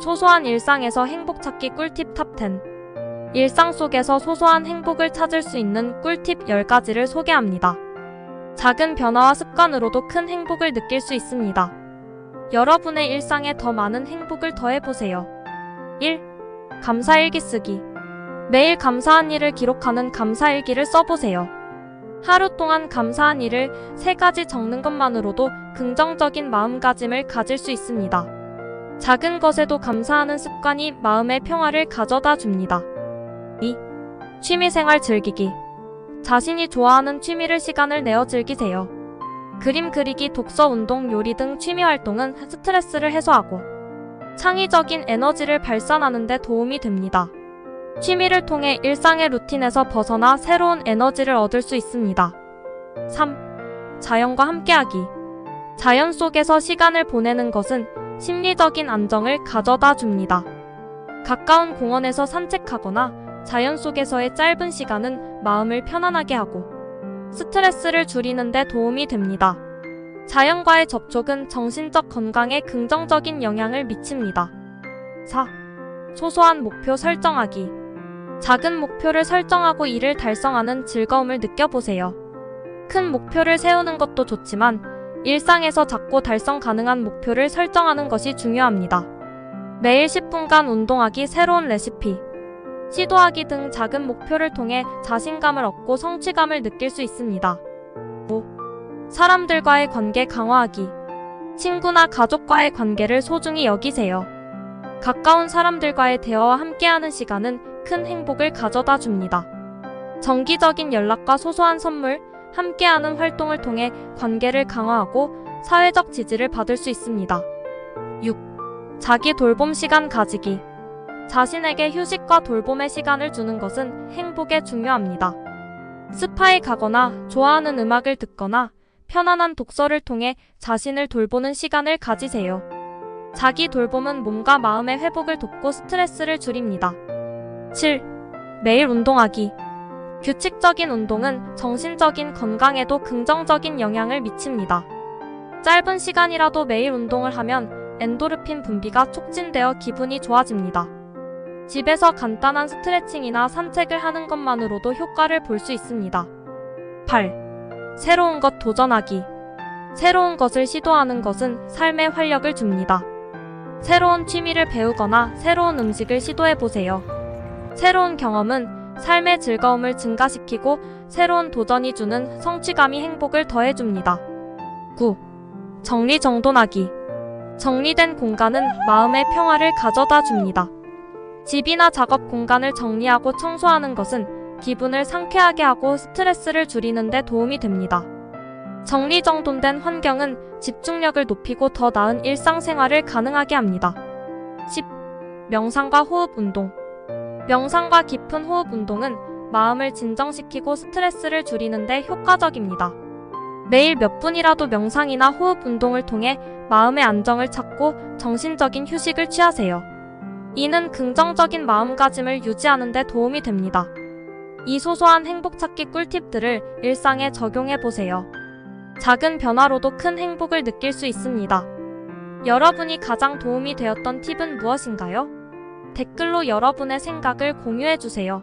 소소한 일상에서 행복 찾기 꿀팁 탑10. 일상 속에서 소소한 행복을 찾을 수 있는 꿀팁 10가지를 소개합니다. 작은 변화와 습관으로도 큰 행복을 느낄 수 있습니다. 여러분의 일상에 더 많은 행복을 더해보세요. 1. 감사일기 쓰기. 매일 감사한 일을 기록하는 감사일기를 써보세요. 하루 동안 감사한 일을 세 가지 적는 것만으로도 긍정적인 마음가짐을 가질 수 있습니다. 작은 것에도 감사하는 습관이 마음의 평화를 가져다 줍니다. 2. 취미생활 즐기기. 자신이 좋아하는 취미를 시간을 내어 즐기세요. 그림 그리기, 독서, 운동, 요리 등 취미 활동은 스트레스를 해소하고 창의적인 에너지를 발산하는 데 도움이 됩니다. 취미를 통해 일상의 루틴에서 벗어나 새로운 에너지를 얻을 수 있습니다. 3. 자연과 함께하기. 자연 속에서 시간을 보내는 것은 심리적인 안정을 가져다 줍니다. 가까운 공원에서 산책하거나 자연 속에서의 짧은 시간은 마음을 편안하게 하고 스트레스를 줄이는 데 도움이 됩니다. 자연과의 접촉은 정신적 건강에 긍정적인 영향을 미칩니다. 4. 소소한 목표 설정하기. 작은 목표를 설정하고 이를 달성하는 즐거움을 느껴보세요. 큰 목표를 세우는 것도 좋지만 일상에서 작고 달성 가능한 목표를 설정하는 것이 중요합니다. 매일 10분간 운동하기, 새로운 레시피, 시도하기 등 작은 목표를 통해 자신감을 얻고 성취감을 느낄 수 있습니다. 5. 사람들과의 관계 강화하기. 친구나 가족과의 관계를 소중히 여기세요. 가까운 사람들과의 대화와 함께하는 시간은 큰 행복을 가져다 줍니다. 정기적인 연락과 소소한 선물, 함께하는 활동을 통해 관계를 강화하고 사회적 지지를 받을 수 있습니다. 6. 자기 돌봄 시간 가지기. 자신에게 휴식과 돌봄의 시간을 주는 것은 행복에 중요합니다. 스파에 가거나 좋아하는 음악을 듣거나 편안한 독서를 통해 자신을 돌보는 시간을 가지세요. 자기 돌봄은 몸과 마음의 회복을 돕고 스트레스를 줄입니다. 7. 매일 운동하기. 규칙적인 운동은 정신적인 건강에도 긍정적인 영향을 미칩니다. 짧은 시간이라도 매일 운동을 하면 엔도르핀 분비가 촉진되어 기분이 좋아집니다. 집에서 간단한 스트레칭이나 산책을 하는 것만으로도 효과를 볼 수 있습니다. 8. 새로운 것 도전하기. 새로운 것을 시도하는 것은 삶에 활력을 줍니다. 새로운 취미를 배우거나 새로운 음식을 시도해 보세요. 새로운 경험은 삶의 즐거움을 증가시키고 새로운 도전이 주는 성취감이 행복을 더해줍니다. 9. 정리정돈하기. 정리된 공간은 마음의 평화를 가져다 줍니다. 집이나 작업 공간을 정리하고 청소하는 것은 기분을 상쾌하게 하고 스트레스를 줄이는 데 도움이 됩니다. 정리정돈된 환경은 집중력을 높이고 더 나은 일상생활을 가능하게 합니다. 10. 명상과 호흡 운동. 명상과 깊은 호흡 운동은 마음을 진정시키고 스트레스를 줄이는 데 효과적입니다. 매일 몇 분이라도 명상이나 호흡 운동을 통해 마음의 안정을 찾고 정신적인 휴식을 취하세요. 이는 긍정적인 마음가짐을 유지하는 데 도움이 됩니다. 이 소소한 행복 찾기 꿀팁들을 일상에 적용해 보세요. 작은 변화로도 큰 행복을 느낄 수 있습니다. 여러분이 가장 도움이 되었던 팁은 무엇인가요? 댓글로 여러분의 생각을 공유해 주세요.